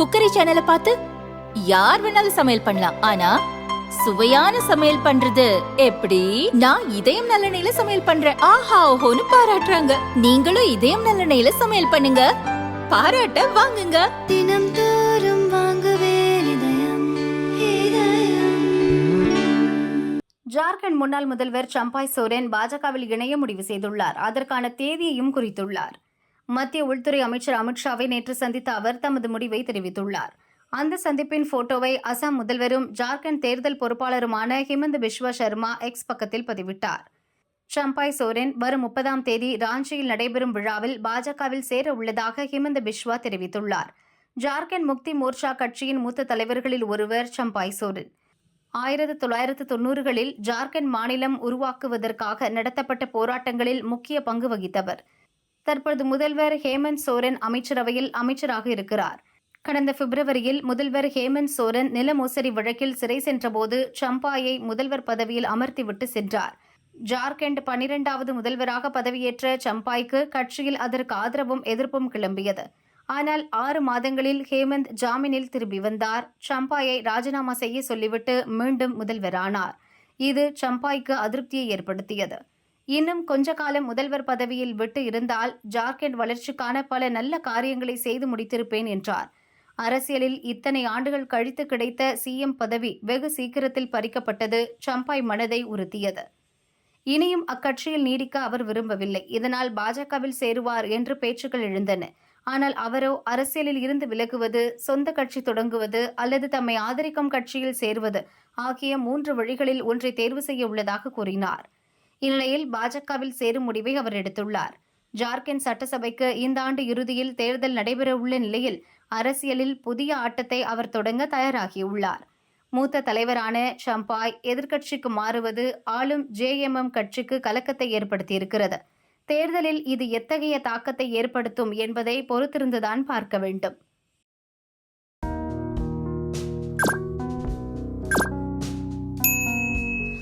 Cookery சேனலை பார்த்து யார் வேணாலும் சமையல் பண்ணலாம். ஆனா சுவையான சமையல் பண்றது எப்படி? நான் இதயம் நல்லெண்ணெயில சமையல் பண்றேன். ஆஹா ஓஹோன்னு பாராட்டுறாங்க. நீங்களும் இதயம் நல்லெண்ணெயில சமையல் பண்ணுங்க. பாராட்ட வாங்குங்க. தினம் தோறும் வாங்குவே இதயம் இதயம். ஜார்க்கண்ட் முன்னாள் முதல்வர் சம்பாய் சோரென் பாஜகவில் இணைய முடிவு செய்துள்ளார். அதற்கான தேதியையும் குறித்துள்ளார். மத்திய உள்துறை அமைச்சர் அமித்ஷாவை நேற்று சந்தித்த அவர் தமது முடிவை தெரிவித்துள்ளார். அந்த சந்திப்பின் போட்டோவை அசாம் முதல்வரும் ஜார்க்கண்ட் தேர்தல் பொறுப்பாளருமான ஹிமந்த் பிஸ்வா சர்மா எக்ஸ் பக்கத்தில் பதிவிட்டார். சம்பாய் சோரன் வரும் முப்பதாம் தேதி ராஞ்சியில் நடைபெறும் விழாவில் பாஜகவில் சேர உள்ளதாக ஹிமந்த் பிஸ்வா தெரிவித்துள்ளார். ஜார்க்கண்ட் முக்தி மோர்ச்சா கட்சியின் மூத்த தலைவர்களில் ஒருவர் சம்பாய் சோரன். ஆயிரத்து தொள்ளாயிரத்து தொன்னூறுகளில் ஜார்க்கண்ட் மாநிலம் உருவாக்குவதற்காக நடத்தப்பட்ட போராட்டங்களில் முக்கிய பங்கு வகித்தவர். தற்போது முதல்வர் ஹேமந்த் சோரன் அமைச்சரவையில் அமைச்சராக இருக்கிறார். கடந்த பிப்ரவரியில் முதல்வர் ஹேமந்த் சோரன் நில மோசடி வழக்கில் சிறை சென்றபோது சம்பாயை முதல்வர் பதவியில் அமர்த்திவிட்டு சென்றார். ஜார்க்கண்ட் பனிரெண்டாவது முதல்வராக பதவியேற்ற சம்பாய்க்கு கட்சியில் அதற்கு ஆதரவும் எதிர்ப்பும் கிளம்பியது. ஆனால் ஆறு மாதங்களில் ஹேமந்த் ஜாமீனில் திரும்பி வந்தார். சம்பாயை ராஜினாமா செய்ய சொல்லிவிட்டு மீண்டும் முதல்வரானார். இது சம்பாய்க்கு அதிருப்தியை ஏற்படுத்தியது. இன்னும் கொஞ்ச காலம் முதல்வர் பதவியில் விட்டு இருந்தால் ஜார்க்கண்ட் வளர்ச்சிக்கான பல நல்ல காரியங்களை செய்து முடித்திருப்பேன் என்றார். அரசியலில் இத்தனை ஆண்டுகள் கழித்து கிடைத்த சிஎம் பதவி வெகு சீக்கிரத்தில் பறிக்கப்பட்டது சம்பாய் மனதை உறுத்தியது. இனியும் அக்கட்சியில் நீடிக்க அவர் விரும்பவில்லை. இதனால் பாஜகவில் சேருவார் என்று பேச்சுக்கள் எழுந்தன. ஆனால் அவரோ அரசியலில் இருந்து விலகுவது சொந்த கட்சி தொடங்குவது அல்லது தம்மை ஆதரிக்கும் கட்சியில் சேருவது ஆகிய மூன்று வழிகளில் ஒன்றை தேர்வு செய்ய உள்ளதாக கூறினார். இந்நிலையில் பாஜகவில் சேரும் முடிவை அவர் எடுத்துள்ளார். ஜார்க்கண்ட் சட்டசபைக்கு இந்த ஆண்டு இறுதியில் தேர்தல் நடைபெறவுள்ள நிலையில் அரசியலில் புதிய ஆட்டத்தை அவர் தொடங்க தயாராகியுள்ளார். மூத்த தலைவரான ஷம்பாய் எதிர்க்கட்சிக்கு மாறுவது ஆளும் ஜேஎம்எம் கட்சிக்கு கலக்கத்தை ஏற்படுத்தியிருக்கிறது. தேர்தலில் இது எத்தகைய தாக்கத்தை ஏற்படுத்தும் என்பதை பொறுத்திருந்துதான் பார்க்க வேண்டும்.